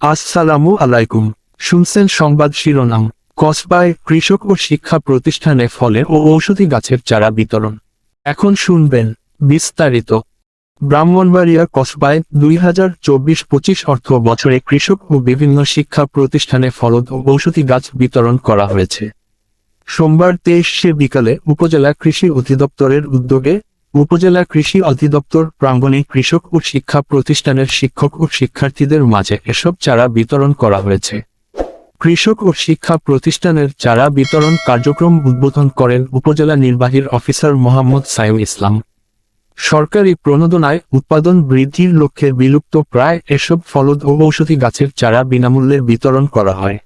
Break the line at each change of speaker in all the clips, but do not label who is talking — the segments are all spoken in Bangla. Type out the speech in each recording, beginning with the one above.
আসসালামু আলাইকুম। শুনছেন সংবাদ শিরোনাম। কসবায় কৃষক ও শিক্ষা প্রতিষ্ঠানে ফলে ও ঔষধি গাছের চারা বিতরণ। এখন শুনবেন বিস্তারিত। ব্রাহ্মণবাড়িয়া কসবায় দুই হাজার চব্বিশ পঁচিশ অর্থ বছরে কৃষক ও বিভিন্ন শিক্ষা প্রতিষ্ঠানে ফলদ ও ঔষধি গাছ বিতরণ করা হয়েছে। সোমবার তেইশে বিকালে উপজেলা কৃষি অধিদপ্তরের উদ্যোগে উপজেলা কৃষি অধিদপ্তর প্রাঙ্গণে কৃষক ও শিক্ষা প্রতিষ্ঠানের শিক্ষক ও শিক্ষার্থীদের মাঝে এসব চারা বিতরণ করা হয়েছে। কৃষক ও শিক্ষা প্রতিষ্ঠানের চারা বিতরণ কার্যক্রম উদ্বোধন করেন উপজেলা নির্বাহীর অফিসার মোহাম্মদ সাইম ইসলাম। সরকারি প্রণোদনায় উৎপাদন বৃদ্ধির লক্ষ্যে বিলুপ্ত প্রায় এসব ফলদ ও ঔষধি গাছের চারা বিনামূল্যে বিতরণ করা হয়।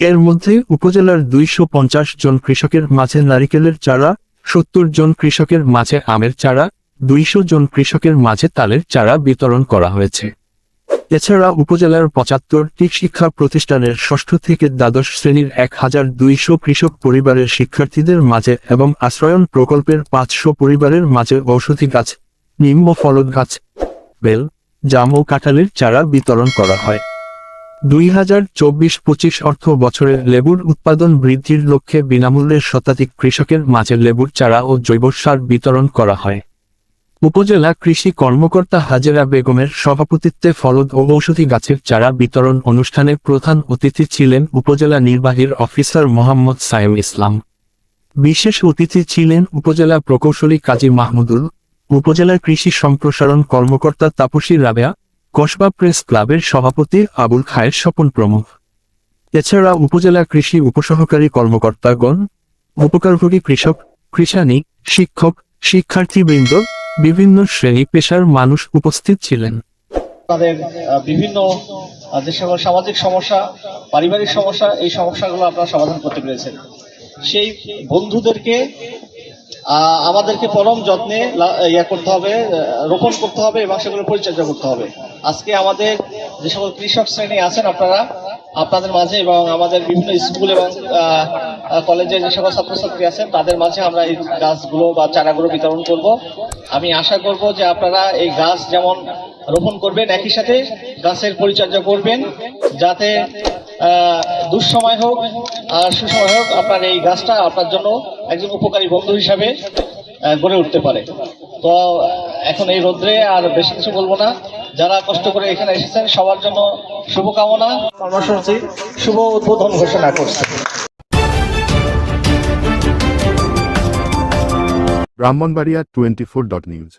এর মধ্যে উপজেলার দুইশো পঞ্চাশ জন কৃষকের মাঝে নারিকেলের চারা সত্তর জন কৃষকের মাঝে আমের চারা, দুইশো জন কৃষকের মাঝে তালের চারা বিতরণ করা হয়েছে। এছাড়া উপজেলার পঁচাত্তরটি শিক্ষা প্রতিষ্ঠানের ষষ্ঠ থেকে দ্বাদশ শ্রেণির এক হাজার দুইশো কৃষক পরিবারের শিক্ষার্থীদের মাঝে এবং আশ্রয়ন প্রকল্পের পাঁচশো পরিবারের মাঝে ঔষধি গাছ, নিম্ন ফলদ গাছ, বেল, জাম ও কাঁঠালের চারা বিতরণ করা হয়। দুই হাজার চব্বিশ পঁচিশ অর্থ বছরের লেবুর উৎপাদন বৃদ্ধির লক্ষ্যে বিনামূল্যে শতাধিক কৃষকের মাঝে লেবুর চারা ও জৈব সার বিতরণ করা হয়। উপজেলা কৃষি কর্মকর্তা হাজেরা বেগমের সভাপতিত্বে ফলদ ও ঔষধি গাছের চারা বিতরণ অনুষ্ঠানে প্রধান অতিথি ছিলেন উপজেলা নির্বাহীর অফিসার মোহাম্মদ সাইম ইসলাম। বিশেষ অতিথি ছিলেন উপজেলা প্রকৌশলী কাজী মাহমুদুল উপজেলার কৃষি সম্প্রসারণ কর্মকর্তা তাপসী রাবেয়া কসবা প্রেস ক্লাবের সভাপতি আবুল খায়ের স্বপন প্রমুখ। এছাড়া উপজেলা কৃষি উপসহকারী কর্মকর্তাগণ, উপকারভোগী কৃষক, কৃষানী, শিক্ষক, শিক্ষার্থীবৃন্দ, বিভিন্ন শ্রেণি পেশার মানুষ উপস্থিত ছিলেন।
তাদের বিভিন্ন যে সকল সামাজিক সমস্যা, পারিবারিক সমস্যা, এই সমস্যাগুলো আপনারা সমাধান করতে পেরেছেন। সেই বন্ধুদেরকে আমাদেরকে পরম যত্নে ইয়া করতে হবে রোপণ করতে হবে এবং সেগুলো পরিচর্যা করতে হবে। আজকে আমাদের যে সকল কৃষক শ্রেণি আছেন আপনারা, আপনাদের মাঝে এবং আমাদের বিভিন্ন স্কুল এবং কলেজে যে সকল ছাত্রছাত্রী আছেন, তাদের মাঝে আমরা এই গাছগুলো বা চারাগুলো বিতরণ করব। আমি আশা করব যে আপনারা এই গাছ যেমন রোপণ করবেন, একই সাথে গাছের পরিচর্যা করবেন, যাতে দুঃসময় হোক আর সুসময় হোক আপনার এই গাছটা আপনার জন্য একজন উপকারী বন্ধু হিসাবে গড়ে উঠতে পারে। তো, এখন এই রোদ্রে আর বেশি কিছু বলব না। যারা কষ্ট করে এখানে এসেছেন সবার জন্য শুভকামনা। কর্মসূচি শুভ উদ্বোধন ঘোষণা করছে।
Brahmanbaria twenty four dot news.